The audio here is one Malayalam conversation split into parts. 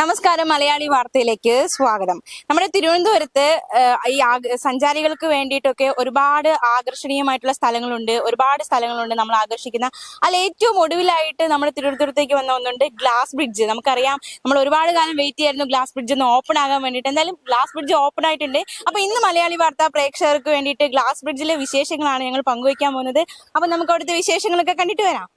നമസ്കാരം മലയാളി വാർത്തയിലേക്ക് സ്വാഗതം. നമ്മുടെ തിരുവനന്തപുരത്ത് ഈ സഞ്ചാരികൾക്ക് വേണ്ടിയിട്ടൊക്കെ ഒരുപാട് ആകർഷണീയമായിട്ടുള്ള സ്ഥലങ്ങളുണ്ട്. ഒരുപാട് സ്ഥലങ്ങളുണ്ട് നമ്മൾ ആകർഷിക്കുന്ന. അതിൽ ഏറ്റവും ഒടുവിലായിട്ട് നമ്മുടെ തിരുവനന്തപുരത്തേക്ക് വന്ന ഒന്നുണ്ട് ഗ്ലാസ് ബ്രിഡ്ജ്. നമുക്കറിയാം നമ്മൾ ഒരുപാട് കാലം വെയിറ്റ് ചെയ്യായിരുന്നു ഗ്ലാസ് ബ്രിഡ്ജ് ഒന്ന് ഓപ്പൺ ആകാൻ വേണ്ടിയിട്ട്. എന്തായാലും ഗ്ലാസ് ബ്രിഡ്ജ് ഓപ്പൺ ആയിട്ടുണ്ട്. അപ്പൊ ഇന്ന് മലയാളി വാർത്ത പ്രേക്ഷകർക്ക് വേണ്ടിയിട്ട് ഗ്ലാസ് ബ്രിഡ്ജിലെ വിശേഷങ്ങളാണ് ഞങ്ങൾ പങ്കുവയ്ക്കാൻ പോകുന്നത്. അപ്പൊ നമുക്ക് അവിടുത്തെ വിശേഷങ്ങളൊക്കെ കണ്ടിട്ട് വരാം.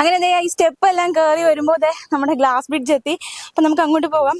അങ്ങനെ ഈ സ്റ്റെപ്പ് എല്ലാം കയറി വരുമ്പോൾ നമ്മുടെ ഗ്ലാസ് ബ്രിഡ്ജ് എത്തി. അപ്പൊ നമുക്ക് അങ്ങോട്ട് പോകാം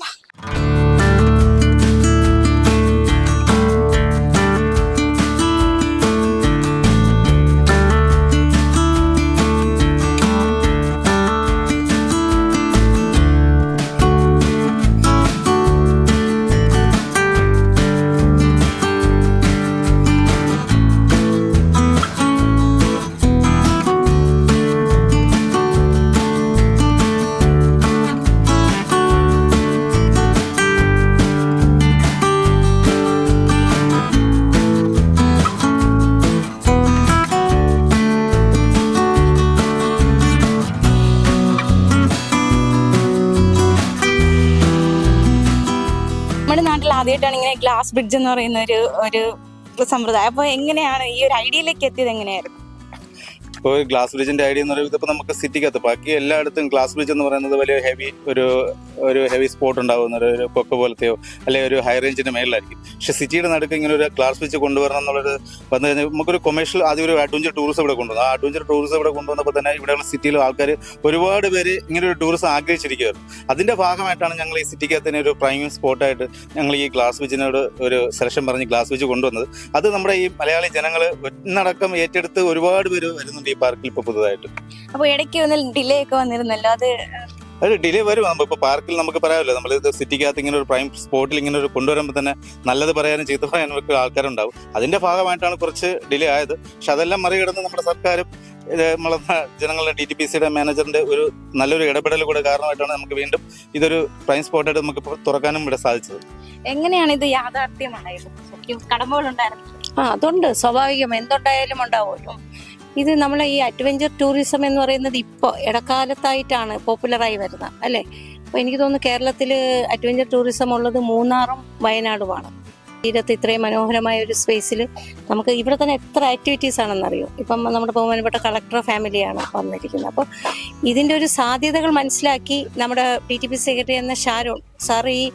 ആദ്യമായിട്ടാണ് ഇങ്ങനെ ഗ്ലാസ് ബ്രിഡ്ജ് എന്ന് പറയുന്ന ഒരു ഒരു സമ്പ്രദായം. അപ്പൊ എങ്ങനെയാണ് ഈ ഒരു ഐഡിയയിലേക്ക് എത്തിയത് എങ്ങനെയായിരുന്നു? ഇപ്പോൾ ഗ്ലാസ് ബ്രിഡ്ജിന്റെ ഐഡിയ എന്ന് പറയുന്നത് ഇപ്പോൾ നമുക്ക് സിറ്റിക്കകത്ത് ബാക്കി എല്ലായിടത്തും ഗ്ലാസ് ബ്രിഡ്ജ് എന്ന് പറയുന്നത് വലിയ ഹെവി ഒരു ഒരു ഹെവി സ്പോട്ട് ഉണ്ടാകുന്ന ഒരു- കൊക്ക പോലത്തെയോ അല്ലെങ്കിൽ ഒരു ഹൈ റേഞ്ചിന്റെ മേളിലായിരിക്കും. പക്ഷെ സിറ്റിയുടെ നടുക്ക് ഇങ്ങനെ ഒരു ഗ്ലാസ് ബ്രിഡ്ജ് കൊണ്ടുവരണം എന്നുള്ളത് വന്നു കഴിഞ്ഞാൽ നമുക്കൊരു കൊമേഴ്ഷ്യൽ ആദ്യം ഒരു അഡ്വഞ്ചർ ടൂറിസം ഇവിടെ കൊണ്ടുവന്നു. ആ അഡ്വഞ്ചർ ടൂറിസം ഇവിടെ കൊണ്ടുവന്നപ്പോൾ തന്നെ ഇവിടെയുള്ള സിറ്റിയിലെ ആൾക്കാർ ഒരുപാട് പേര് ഇങ്ങനെ ഒരു ടൂറിസം ആഗ്രഹിച്ചിരിക്കുകയായിരുന്നു. അതിന്റെ ഭാഗമായിട്ടാണ് ഞങ്ങൾ ഈ സിറ്റിക്കകത്ത് തന്നെ ഒരു പ്രൈം സ്പോട്ടായിട്ട് ഞങ്ങൾ ഈ ഗ്ലാസ് ബ്രിഡ്ജിനോട് ഒരു സെലക്ഷൻ പറഞ്ഞ് ഗ്ലാസ് ബ്രിഡ്ജ് കൊണ്ടുവന്നത്. അത് നമ്മുടെ ഈ മലയാളി ജനങ്ങൾ ഒന്നടക്കം ഏറ്റെടുത്ത് ഒരുപാട് പേര് വരുന്നുണ്ട് ഈ പാർക്കിൽ ഇപ്പൊ പുതുതായിട്ട്. അപ്പൊ ഇടയ്ക്ക് ഒന്ന് ഡിലേ ഒക്കെ വന്നിരുന്നല്ലോ അത് അത് ഡിലേ വരും. ഇപ്പൊ പാർക്കിൽ നമുക്ക് പറയാമല്ലോ നമ്മൾ ഇത് സിറ്റിക്കകത്ത് ഇങ്ങനെ ഒരു പ്രൈം സ്പോട്ടിൽ ഇങ്ങനെ ഒരു കൊണ്ടുവരുമ്പോൾ തന്നെ നല്ലത് പറയാനും ചീത്ത പറയാനും ഒക്കെ ആൾക്കാരുണ്ടാവും. അതിന്റെ ഭാഗമായിട്ടാണ് കുറച്ച് ഡിലേ ആയത്. പക്ഷെ അതെല്ലാം മറികടന്ന് നമ്മുടെ സർക്കാരും നമ്മളെ ജനങ്ങളുടെ ഡി ടി പി സിയുടെ മാനേജറിന്റെ ഒരു നല്ലൊരു ഇടപെടൽ കൂടെ കാരണമായിട്ടാണ് നമുക്ക് വീണ്ടും ഇതൊരു പ്രൈം സ്പോട്ടായിട്ട് നമുക്ക് ഇപ്പോൾ തുറക്കാനും ഇവിടെ സാധിച്ചത്. എങ്ങനെയാണ് ഇത് യാഥാർത്ഥ്യമായത്? കടമ്പകളുണ്ടായിരുന്നു ആ അതുണ്ട്. സ്വാഭാവികം. എന്തുണ്ടായാലും ഉണ്ടാവുമല്ലോ. ഇത് നമ്മളെ ഈ അഡ്വഞ്ചർ ടൂറിസം എന്ന് പറയുന്നത് ഇപ്പോൾ ഇടക്കാലത്തായിട്ടാണ് പോപ്പുലറായി വരുന്നത് അല്ലേ? അപ്പോൾ എനിക്ക് തോന്നുന്നു കേരളത്തിൽ അഡ്വഞ്ചർ ടൂറിസം ഉള്ളത് മൂന്നാറും വയനാടുമാണ്. തീരത്ത് ഇത്രയും മനോഹരമായ ഒരു സ്പേസിൽ നമുക്ക് ഇവിടെ തന്നെ എത്ര ആക്ടിവിറ്റീസ് ആണെന്നറിയോ? ഇപ്പം നമ്മുടെ ബഹുമാനപ്പെട്ട കളക്ടർ ഫാമിലിയാണ് വന്നിരിക്കുന്നത്. അപ്പോൾ ഇതിന്റെ ഒരു സാധ്യതകൾ മനസ്സിലാക്കി നമ്മുടെ ഡി ടി പി സെക്രട്ടറി എന്ന ഷാരോൺ സാർ ഈ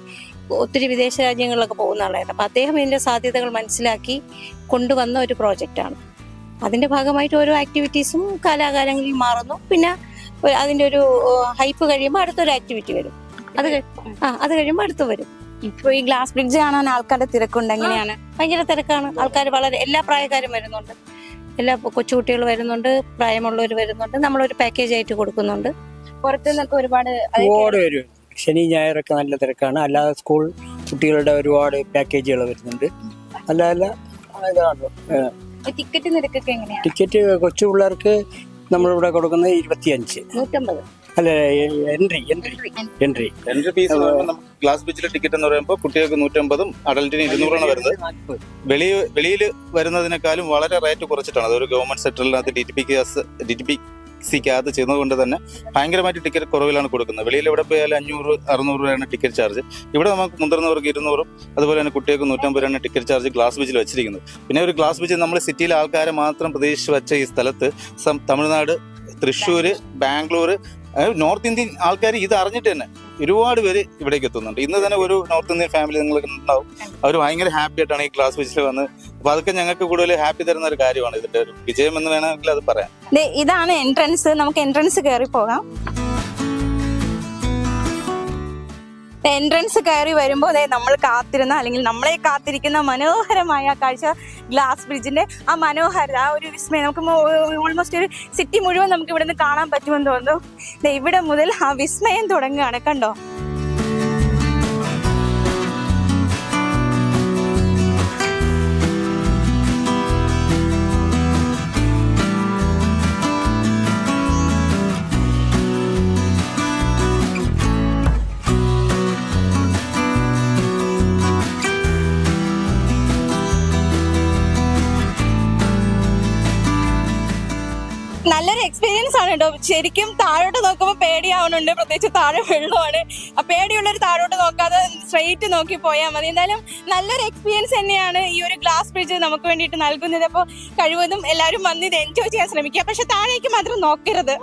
ഒത്തിരി വിദേശ രാജ്യങ്ങളിലൊക്കെ പോകുന്ന ആളായിരുന്നു. അപ്പോൾ അദ്ദേഹം ഇതിന്റെ സാധ്യതകൾ മനസ്സിലാക്കി കൊണ്ടുവന്ന ഒരു പ്രോജക്റ്റാണ് അതിന്റെ ഭാഗമായിട്ട് ഓരോ ആക്ടിവിറ്റീസും കാലാകാലങ്ങളിൽ മാറുന്നു. പിന്നെ അതിന്റെ ഒരു ഹൈപ്പ് കഴിയുമ്പോൾ അടുത്തൊരു ആക്ടിവിറ്റി വരും. അത് ആ അത് കഴിയുമ്പോൾ അടുത്ത് വരും. ഇപ്പൊ ഈ ഗ്ലാസ് ബ്രിഡ്ജ് കാണാൻ ആൾക്കാരുടെ തിരക്കുണ്ട്. എങ്ങനെയാണ്? ഭയങ്കര തിരക്കാണ്. ആൾക്കാർ വളരെ എല്ലാ പ്രായക്കാരും വരുന്നുണ്ട്. എല്ലാ കൊച്ചുകുട്ടികൾ വരുന്നുണ്ട്. പ്രായമുള്ളവർ വരുന്നുണ്ട്. നമ്മളൊരു പാക്കേജ് ആയിട്ട് കൊടുക്കുന്നുണ്ട്. പുറത്തു നിന്നൊക്കെ ഒരുപാട്. ശനി ഞായറൊക്കെ നല്ല തിരക്കാണ്. അല്ലാതെ സ്കൂൾ കുട്ടികളുടെ ഒരുപാട് പാക്കേജുകൾ വരുന്നുണ്ട്. അല്ല അല്ല ഇതാണ്. ടിക്കറ്റ് നിരക്കൊക്കെ എങ്ങനെയാണ് ടിക്കറ്റ് കൊച്ചു പിള്ളേർക്ക് നമ്മളിവിടെ കൊടുക്കുന്നത് ഇരുപത്തിയഞ്ച്. നൂറ്റമ്പത്. അല്ല entry entry entry entry fees glass ബീച്ചിലെ ടിക്കറ്റ് എന്ന് പറയുമ്പോൾ കുട്ടികൾക്ക് നൂറ്റമ്പതും അഡൽറ്റിന് ഇരുന്നൂറാണ് വരുന്നത്. വെളി വെളിയിൽ വരുന്നതിനേക്കാളും വളരെ റേറ്റ് കുറച്ചിട്ടാണ്. അതൊരു government സെക്ടറിനകത്ത് D T P D T P സിക്കകത്ത് ചെയ്യുന്നതുകൊണ്ട് തന്നെ ഭയങ്കരമായിട്ട് ടിക്കറ്റ് കുറവിലാണ് കൊടുക്കുന്നത്. വെളിയിൽ എവിടെ പോയാലും അഞ്ഞൂറ് അറുന്നൂറ് രൂപയാണ് ടിക്കറ്റ് ചാർജ് ഇവിടെ നമുക്ക് മുതിർന്നവർക്ക് ഇരുന്നൂറും അതുപോലെ തന്നെ കുട്ടികൾക്ക് നൂറ്റമ്പത് രൂപയാണ് ടിക്കറ്റ് ചാർജ് ഗ്ലാസ് ബിച്ചിൽ വെച്ചിരിക്കുന്നത്. പിന്നെ ഒരു ഗ്ലാസ് ബിച്ച് നമ്മൾ സിറ്റിയിലെ ആൾക്കാരെ മാത്രം പ്രതീക്ഷിച്ച് വെച്ച ഈ സ്ഥലത്ത് തമിഴ്നാട് തൃശ്ശൂർ ബാംഗ്ലൂർ നോർത്ത് ഇന്ത്യൻ ആൾക്കാർ ഇത് അറിഞ്ഞിട്ട് തന്നെ ഒരുപാട് പേര് ഇവിടേക്ക് എത്തുന്നുണ്ട്. ഇന്ന് തന്നെ ഒരു നോർത്ത് ഇന്ത്യൻ ഫാമിലി നിങ്ങൾക്ക് ഉണ്ടാവും അവർ ഭയങ്കര ഹാപ്പി ആയിട്ടാണ് ഈ ക്ലാസ് ബിച്ചിൽ വന്ന് അപ്പൊ അതൊക്കെ ഞങ്ങൾക്ക് കൂടുതൽ ഹാപ്പി തരുന്ന ഒരു കാര്യമാണ്. ഇതിന്റെ ഒരു വിജയം എന്ന് വേണമെങ്കിൽ അത് പറയാം. ഇതാണ് എൻട്രൻസ് നമുക്ക് എൻട്രൻസ് കയറി പോകാം. എൻട്രൻസ് കയറി വരുമ്പോൾ അതെ നമ്മൾ കാത്തിരുന്ന അല്ലെങ്കിൽ നമ്മളെ കാത്തിരിക്കുന്ന മനോഹരമായ കാഴ്ച ഗ്ലാസ് ബ്രിഡ്ജിന്റെ ആ മനോഹരത ആ ഒരു വിസ്മയം നമുക്ക് ഓൾമോസ്റ്റ് ഒരു സിറ്റി മുഴുവൻ നമുക്ക് ഇവിടെ നിന്ന് കാണാൻ പറ്റുമെന്ന് തോന്നുന്നു. ഇവിടെ മുതൽ ആ വിസ്മയം തുടങ്ങുകയാണ് കണ്ടോ? നല്ലൊരു എക്സ്പീരിയൻസ് ആണ് കേട്ടോ ശരിക്കും താഴോട്ട് നോക്കുമ്പോൾ പേടിയാവുന്നുണ്ട്. പ്രത്യേകിച്ച് താഴെ വെള്ളമാണ്. ആ പേടിയുള്ളൊരു താഴോട്ട് നോക്കാതെ സ്ട്രെയിറ്റ് നോക്കി പോയാൽ മതി. എന്തായാലും നല്ലൊരു എക്സ്പീരിയൻസ് തന്നെയാണ് ഈ ഒരു ഗ്ലാസ് ബ്രിഡ്ജ് നമുക്ക് വേണ്ടിയിട്ട് നൽകുന്നത്. അപ്പോൾ കഴിവതും എല്ലാവരും വന്ന് ഇത് എൻജോയ് ചെയ്യാൻ ശ്രമിക്കുക. പക്ഷെ താഴേക്ക് മാത്രം നോക്കരുത്.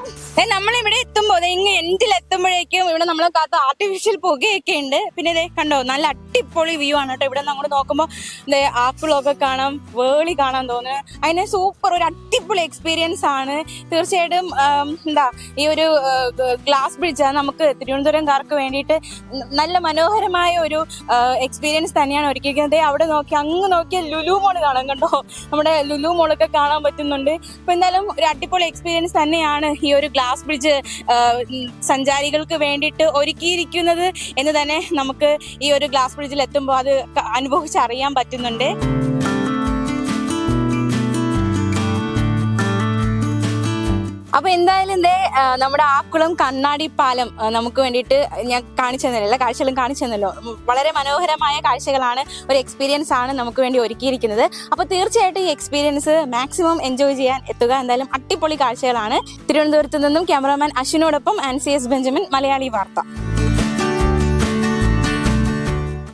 നമ്മളിവിടെ എത്തുമ്പോൾ ഇങ്ങ് എൻഡിൽ എത്തുമ്പോഴേക്കും ഇവിടെ നമ്മളെ കാത്ത് ആർട്ടിഫിഷ്യൽ പുകയൊക്കെ ഉണ്ട്. പിന്നെ ഇതേ കണ്ടോ? നല്ല അടിപൊളി വ്യൂ ആണ് കേട്ടോ ഇവിടെ നിന്ന് അങ്ങോട്ട് നോക്കുമ്പോൾ ആപ്പിളൊക്കെ കാണാം വേളി കാണാൻ തോന്നുന്നു. അതിനെ സൂപ്പർ ഒരു അടിപൊളി എക്സ്പീരിയൻസ് ആണ്. തീർച്ചയായിട്ടും എന്താ ഈ ഒരു ഗ്ലാസ് ബ്രിഡ്ജ് നമുക്ക് തിരുവനന്തപുരംകാർക്ക് വേണ്ടിയിട്ട് നല്ല മനോഹരമായ ഒരു എക്സ്പീരിയൻസ് തന്നെയാണ് ഒരുക്കിയിരിക്കുന്നത്. അവിടെ നോക്കി അങ്ങ് നോക്കിയ ലുലു മോൾ കാണാൻ കണ്ടോ? നമ്മുടെ ലുലു മോളൊക്കെ കാണാൻ പറ്റുന്നുണ്ട്. അപ്പൊ എന്തായാലും ഒരു അടിപൊളി എക്സ്പീരിയൻസ് തന്നെയാണ് ഈ ഒരു ഗ്ലാസ് ബ്രിഡ്ജ് സഞ്ചാരികൾക്ക് വേണ്ടിയിട്ട് ഒരുക്കിയിരിക്കുന്നത് എന്ന് തന്നെ നമുക്ക് ഈ ഒരു ഗ്ലാസ് ബ്രിഡ്ജിൽ എത്തുമ്പോൾ അത് അനുഭവിച്ചറിയാൻ പറ്റുന്നുണ്ട്. അപ്പൊ എന്തായാലും ഇതേ നമ്മുടെ ആക്കുളം കണ്ണാടി പാലം നമുക്ക് വേണ്ടിയിട്ട് ഞാൻ കാണിച്ചു തന്നില്ല? കാഴ്ചകളും കാണിച്ചു തന്നല്ലോ. വളരെ മനോഹരമായ കാഴ്ചകളാണ് ഒരു എക്സ്പീരിയൻസ് ആണ് നമുക്ക് വേണ്ടി ഒരുക്കിയിരിക്കുന്നത്. അപ്പൊ തീർച്ചയായിട്ടും ഈ എക്സ്പീരിയൻസ് മാക്സിമം എൻജോയ് ചെയ്യാൻ എത്തുക. എന്തായാലും അടിപൊളി കാഴ്ചകളാണ്. തിരുവനന്തപുരത്ത് നിന്നും ക്യാമറാമാൻ അശ്വിനോടൊപ്പം ആൻസിയസ് ബെഞ്ചമിൻ മലയാളി വാർത്ത.